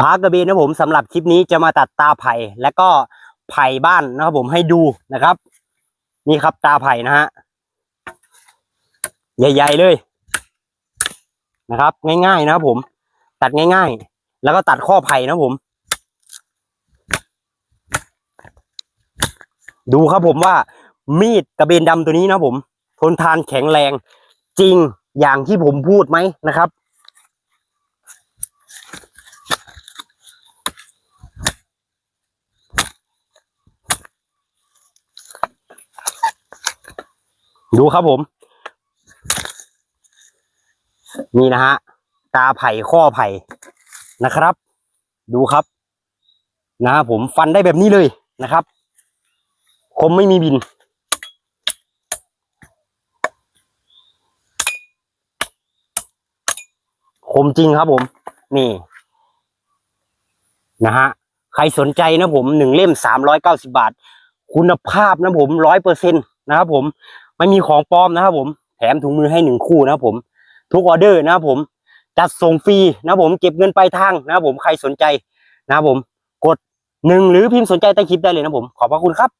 พากระเบนนะผมสำหรับคลิปนี้จะมาตัดตาไผ่และก็ไผ่บ้านนะครับผมให้ดูนะครับ นี่ครับตาไผ่นะฮะใหญ่ ๆเลยนะครับ ง่าย ๆ นะครับผม ตัดง่าย ๆ แล้วก็ตัดข้อไผ่นะผม ดูครับผมว่า มีดกระเบนดำตัวนี้นะผม ทนทานแข็งแรง จริงอย่างที่ผมพูดไหมนะครับ ดูครับผม นี่นะฮะ ตาไผ่ข้อไผ่นะครับ ดูครับ นะผมฟันได้แบบนี้เลยนะครับ คมไม่มีบิน คมจริงครับผม นี่ นะฮะ ใครสนใจนะผมหนึ่งเล่มสามร้อยเก้าสิบาท คุณภาพนะผมร้อยเปอร์เซ็นตนะครับผม ไม่มีของปลอมนะครับผมแถมถุงมือให้หนึ่งคู่นะครับผมทุกออเดอร์นะครับผมจัดส่งฟรีนะครับผมเก็บเงินปลายทางนะครับผมใครสนใจนะครับผมกดหนึ่งหรือพิมพ์สนใจใต้คลิปได้เลยนะครับผมขอบพระคุณครับ